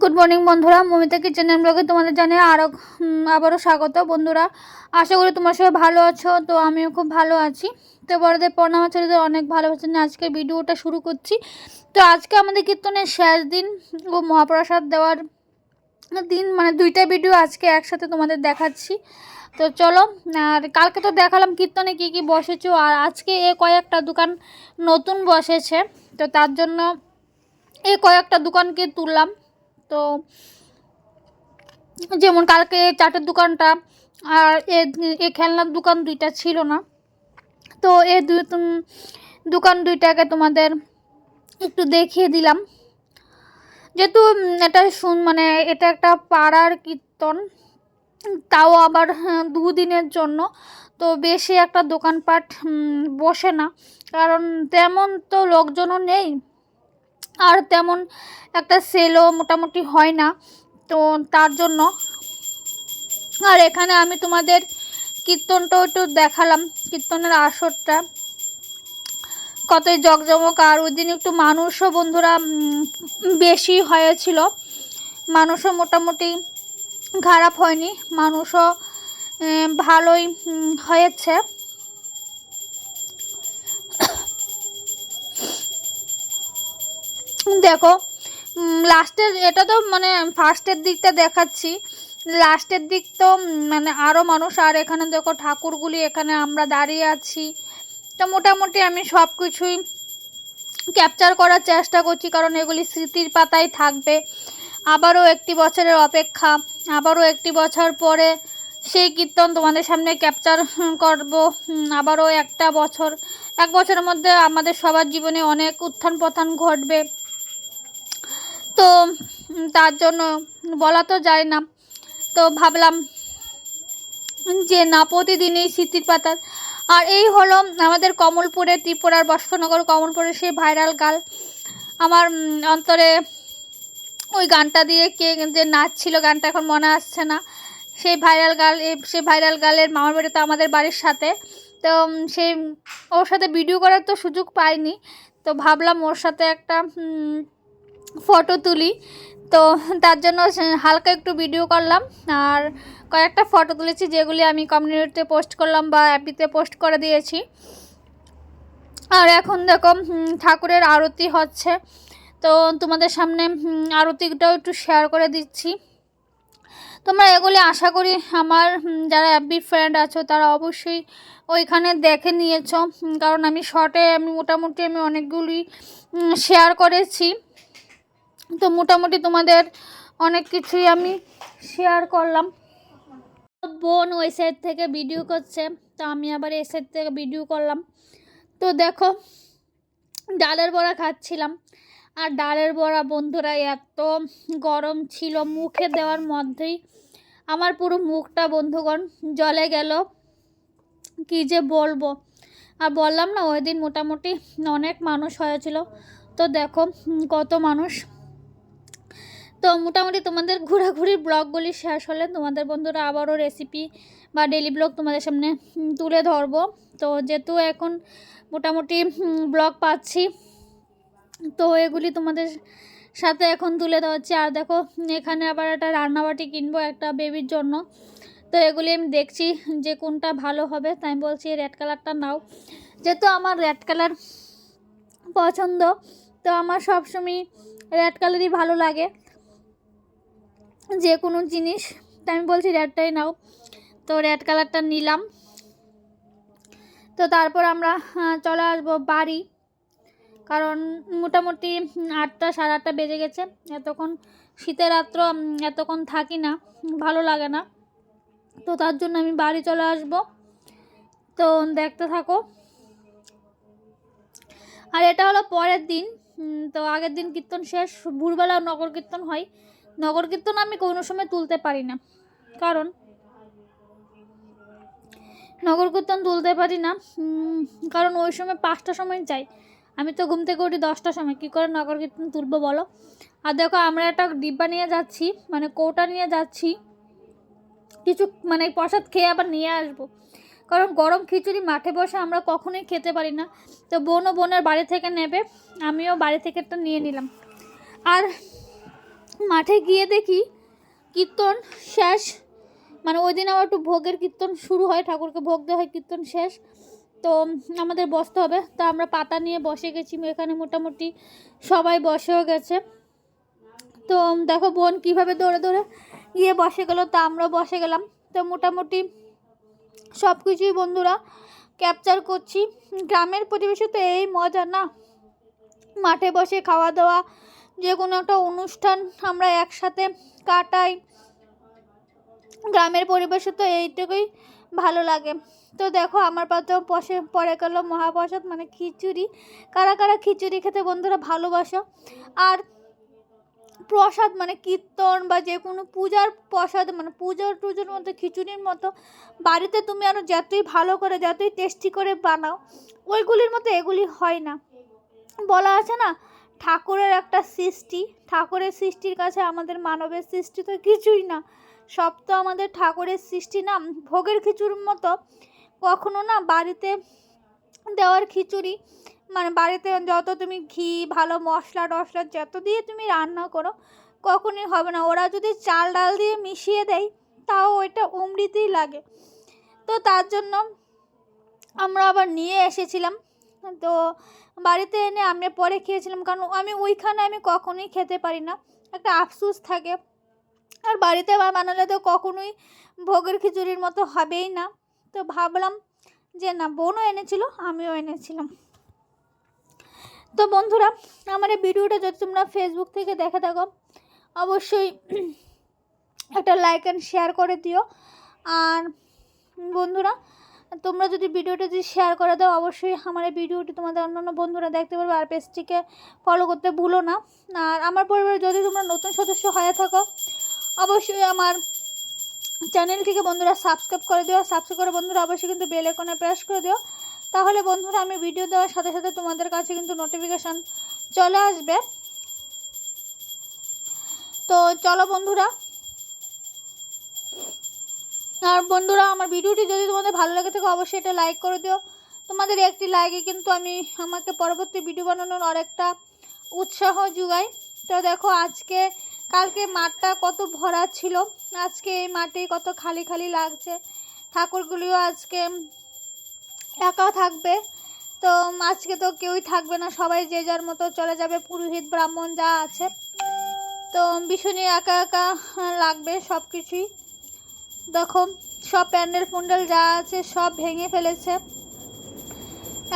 Good morning বন্ধুরা। Momita kitchen ব্লগে তোমাদের জানিয়ে আরও আবারও স্বাগত বন্ধুরা। আশা করি তোমার সবাই ভালো আছো, তো আমিও খুব ভালো আছি। তো বড়দের প্রণাম, ছেলেদের অনেক ভালোবাসা নিয়ে আজকে ভিডিওটা শুরু করছি। তো আজকে আমাদের কীর্তনের শেষ দিন ও মহাপ্রসাদ দেওয়ার দিন মানে দুইটা ভিডিও আজকে একসাথে তোমাদের দেখাচ্ছি। তো চলো, আর কালকে তো দেখালাম কীর্তনে কী কী বসেছো, আর আজকে এ কয়েকটা দোকান নতুন বসেছে। তো তার জন্য এই কয়েকটা দোকানকে তুললাম। তো যেমন কালকে চাটের দোকানটা আর এ খেলনার দোকান দুইটা ছিল না। তো এ দুই দোকান দুইটাকে তোমাদের একটু দেখিয়ে দিলাম। যেহেতু এটা শুন মানে এটা একটা পাড়ার কীর্তন তাও আবার হ্যাঁ, দুদিনের জন্য। তো বেশি একটা দোকানপাট বসে না। কারণ তেমন তো লোকজনও নেই। আর তেমন একটা সেলও মোটামুটি হয় না। তো তার জন্য আর এখানে আমি তোমাদের কীর্তনটাও একটু দেখালাম, কীর্তনের আসরটা। কতই জকজমক আর ওই দিন একটু মানুষও বন্ধুরা বেশি হয়েছিল। মানুষও মোটামুটি খারাপ হয়নি, মানুষও ভালোই হয়েছে। দেখো লাস্টের এটা তো মানে ফার্স্টের দিকটা দেখাচ্ছি। লাস্টের দিক তো মানে আরও মানুষ, আর এখানে দেখো ঠাকুরগুলি, এখানে আমরা দাঁড়িয়ে আছি। তো মোটামুটি আমি সব কিছুই ক্যাপচার করার চেষ্টা করছি, কারণ এগুলি স্মৃতির পাতায় থাকবে। আবারও একটি বছরের অপেক্ষা, আবারও একটি বছর পরে সেই কীর্তন তোমাদের সামনে ক্যাপচার করব। আবারও একটা বছর, এক বছরের মধ্যে আমাদের সবার জীবনে অনেক উত্থান পতন ঘটবে। তো তার জন্য বলা তো যায় না। তো ভাবলাম যে না, প্রতিদিনই স্মৃতির পাতা। আর এই হলো আমাদের কমলপুরে, ত্রিপুরার বস্কনগর কমলপুরে সেই ভাইরাল গাল আমার অন্তরে ওই গানটা দিয়ে কে যে নাচ ছিল গানটা এখন মনে আসছে না। সেই ভাইরাল গাল সেই ভাইরাল গালের মামার বাড়ি তো আমাদের বাড়ির সাথে। তো সেই, ওর সাথে ভিডিও করার তো সুযোগ পাইনি। তো ভাবলাম ওর সাথে একটা ফটো তুলি। তো তার জন্য হালকা একটু ভিডিও করলাম। আর কয়েকটা ফটো তুলেছি যেগুলি আমি কমিউনিটিতে পোস্ট করলাম বা অ্যাপিতে পোস্ট করে দিয়েছি। আর এখন দেখো ঠাকুরের আরতি হচ্ছে। তো তোমাদের সামনে আরতিটাও একটু শেয়ার করে দিচ্ছি। তোমরা এগুলি আশা করি আমার যারা অ্যাপি ফ্রেন্ড আছো, তারা অবশ্যই ওইখানে দেখে নিয়েছো। কারণ আমি শর্টে আমি মোটামুটি আমি অনেকগুলি শেয়ার করেছি। তো মোটামুটি তোমাদের অনেক কিছুই আমি শেয়ার করলাম। বোন ওই সাইড থেকে ভিডিও করছে, তো আমি আবার এই সাইড থেকে ভিডিও করলাম। তো দেখো, ডালের বড়া খাচ্ছিলাম। আর ডালের বড়া বন্ধুরা এত গরম ছিল, মুখে দেওয়ার মধ্যেই আমার পুরো মুখটা, বন্ধুগণ জলে গেল। কি যে বলব? আর বললাম না, ওই দিন মোটামুটি অনেক মানুষ হয়েছিল। তো দেখো কত মানুষ তো মোটামুটি তোমাদের ঘোরাঘুরির ব্লগগুলি শেষ হলে তোমাদের বন্ধুরা আবারও রেসিপি বা ডেলি ব্লগ তোমাদের সামনে তুলে ধরবো। তো যেহেতু এখন মোটামুটি ব্লগ পাচ্ছি, তো এগুলি তোমাদের সাথে এখন তুলে ধরছি। আর দেখো, এখানে আবার একটা রান্নাবাটি কিনবো একটা বেবির জন্য। তো এগুলি আমি দেখছি যে কোনটা ভালো হবে, তাই আমি বলছি রেড কালারটা নাও। যেহেতু আমার রেড কালার পছন্দ, তো আমার সবসময় রেড কালারই ভালো লাগে। যে কোনো জিনিস তাই আমি বলছি রেডটাই নাও। তো রেড কালারটা নিলাম। তো তারপর আমরা চলে আসব বাড়ি। কারণ মোটামুটি আটটা, সাড়ে আটটা বেজে গেছে। এতক্ষণ শীতের রাত্র এতক্ষণ থাকি না, ভালো লাগে না। তো তার জন্য আমি বাড়ি চলে আসব। তো দেখতে থাকো। আর এটা হলো পরের দিন। তো আগের দিন কীর্তন শেষ, ভোরবেলা নগর কীর্তন হয়। নগর কীর্তন আমি কোনো সময় তুলতে পারি না। কারণ নগর কীর্তন তুলতে পারি না। কারণ ওই সময় পাঁচটার সময় যাই। আমি তো ঘুম থেকে উঠি দশটার সময়। কী করে নগর কীর্তন তুলবো বলো? আর দেখো আমরা একটা ডিব্বা নিয়ে যাচ্ছি মানে কৌটা নিয়ে যাচ্ছি। কিছু মানে প্রসাদ খেয়ে আবার নিয়ে আসব। কারণ গরম খিচুড়ি মাঠে বসে আমরা কখনোই খেতে পারি না। তো বোনও বোনের বাড়ি থেকে নেবে, আমিও বাড়ি থেকে একটা নিয়ে নিলাম। আর মাঠে গিয়ে দেখি কীর্তন শেষ। মানে ওই দিন আবার একটু ভোগের কীর্তন শুরু হয়, ঠাকুরকে ভোগ দেওয়া হয়, কীর্তন শেষ। তো আমাদের বসতে হবে। তো আমরা পাতা নিয়ে বসে গেছি, এখানে মোটামুটি সবাই বসেও গেছে। তো দেখো বোন কীভাবে দৌড়ে দৌড়ে গিয়ে বসে গেলো, তা আমরাও বসে গেলাম। তো মোটামুটি সব কিছুই বন্ধুরা ক্যাপচার করছি। গ্রামের পরিবেশে তো এই মজা না। মাঠে বসে খাওয়া দাওয়া যে কোনো একটা অনুষ্ঠান আমরা একসাথে কাটাই। গ্রামের পরিবেশে তো এইটুকুই ভালো লাগে। তো দেখো আমার পাতে পশে পরে গেল মহাপ্রসাদ মানে খিচুড়ি। কারা কারা খিচুড়ি খেতে বন্ধুরা ভালোবাসো? আর প্রসাদ মানে কীর্তন বা যে কোনো পূজার প্রসাদ মানে পূজার টুজোর মতো খিচুড়ির মতো, বাড়িতে তুমি আরও যতই ভালো করে, যতই টেস্টি করে বানাও, ওইগুলির মতো এগুলি হয় না। বলা আছে না ঠাকুরের একটা সৃষ্টি। ঠাকুরের সৃষ্টির কাছে আমাদের মানবের সৃষ্টি তো কিছুই না। সব তো আমাদের ঠাকুরের সৃষ্টি না, ভোগের খিচুড়ির মতো। কখনো না বাড়িতে দেওয়ার খিচুড়ি মানে বাড়িতে যত তুমি ঘি, ভালো মশলা টশলা যত দিয়ে তুমি রান্না করো, কখনই হবে না। ওরা যদি চাল ডাল দিয়ে মিশিয়ে দেয়, তাও ওইটা অমৃতই লাগে। তো তার জন্য আমরা আবার নিয়ে এসেছিলাম। তো বাড়িতে এনে আমরা পরে খেয়েছিলাম, কারণ আমি ওইখানে আমি কখনোই খেতে পারি না। একটা আফসোস থাকে। আর বাড়িতে বানালে তো কখনোই ভোগের খিচুড়ির মতো হবেই না। তো ভাবলাম যে না, বোনও এনেছিল, আমিও এনেছিলাম। তো বন্ধুরা, আমার এই ভিডিওটা যদি তোমরা ফেসবুক থেকে দেখে থাকো, অবশ্যই একটা লাইক অ্যান্ড শেয়ার করে দিও। আর বন্ধুরা তোমরা যদি ভিডিওটা যদি শেয়ার করে দাও, অবশ্যই আমার এই ভিডিওটি তোমাদের অন্যান্য বন্ধুরা দেখতে পারবে আর পেজটিকে ফলো করতে ভুলো না। আর আমার পরিবারে যদি তোমরা নতুন সদস্য হয়ে থাকো, অবশ্যই আমার চ্যানেলটিকে বন্ধুরা সাবস্ক্রাইব করে দিও। সাবস্ক্রাইব করে বন্ধুরা অবশ্যই কিন্তু বেল আইকনে প্রেস করে দিও। তাহলে বন্ধুরা আমি ভিডিও দেওয়ার সাথে সাথে তোমাদের কাছে কিন্তু নোটিফিকেশান চলে আসবে। তো চলো বন্ধুরা আর বন্ধুরা, আমার ভিডিওটি যদি তোমাদের ভালো লাগে থাকে, অবশ্যই এটা লাইক করে দিও। তোমাদের একটি লাইকে কিন্তু আমি আমাকে পরবর্তী ভিডিও বানানোর আরেকটা উৎসাহ যোগাই। তো দেখো, আজকে, কালকে মাঠটা কত ভরা ছিল। আজকে এই মাঠে কত খালি খালি লাগছে। ঠাকুরগুলিও আজকে একা থাকবে। তো আজকে তো কেউই থাকবে না, সবাই যে যার মতো চলে যাবে, পুরোহিত, ব্রাহ্মণ যা আছে। তো ভীষণই একা একা লাগবে সব কিছুই দেখো, সব প্যান্ডেল ফুন্ডেল যা আছে সব ভেঙে ফেলেছে।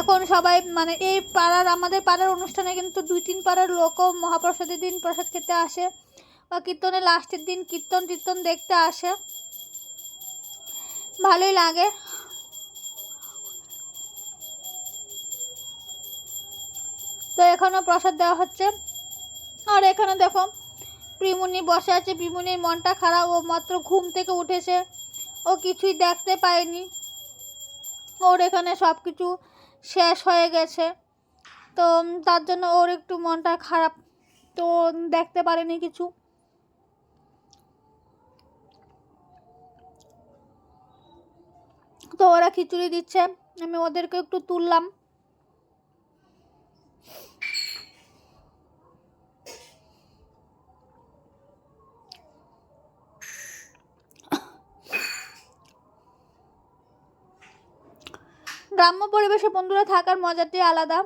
এখন সবাই মানে এই পাড়ার, আমাদের পাড়ার অনুষ্ঠানে কিন্তু দুই তিন পাড়ার লোকও মহাপ্রসাদের দিন প্রসাদ খেতে আসে বা কীর্তনের লাস্টের দিন কীর্তন টীর্তন দেখতে আসে। ভালোই লাগে। তো এখানেও প্রসাদ দেওয়া হচ্ছে। আর এখানে দেখো প্রিমুনি বসে আছে। প্রিমুনির মনটা খারাপ ও মাত্র ঘুম থেকে উঠেছে। ও কিছুই দেখতে পায়নি। ওর এখানে সব কিছু শেষ হয়ে গেছে। তো তার জন্য ওর একটু মনটা খারাপ। তো দেখতে পারেনি কিছু। তো ওরা খিচুড়ি দিচ্ছে। আমি ওদেরকে একটু তুললাম। গ্রাম্য পরিবেশে বন্ধুরা থাকার মজাটি আলাদা।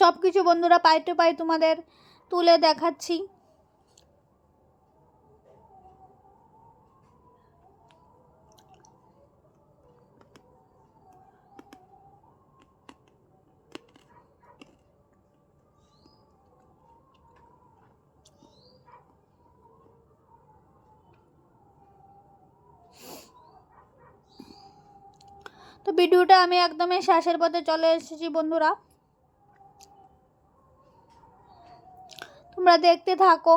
সব কিছু বন্ধুরা পাই টু পাই তোমাদের তুলে দেখাচ্ছি। তো ভিডিওটা আমি একদমই শেষের পথে চলে এসেছি, বন্ধুরা। তোমরা দেখতে থাকো।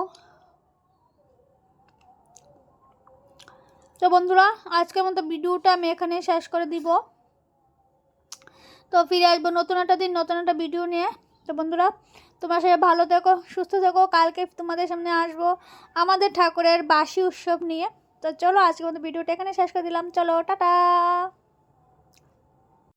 তো বন্ধুরা, আজকের মতো ভিডিওটা আমি এখানে শেষ করে দিব। তো ফিরে আসব নতুন একটা দিন, নতুন একটা ভিডিও নিয়ে। তো বন্ধুরা, তোমার সাথে ভালো থেকো, সুস্থ থেকো। কালকে তোমাদের সামনে আসব আমাদের ঠাকুরের বাসি উৎসব নিয়ে। তো চলো আজকের মতো ভিডিওটা এখানে শেষ করে দিলাম। চলো, টাটা।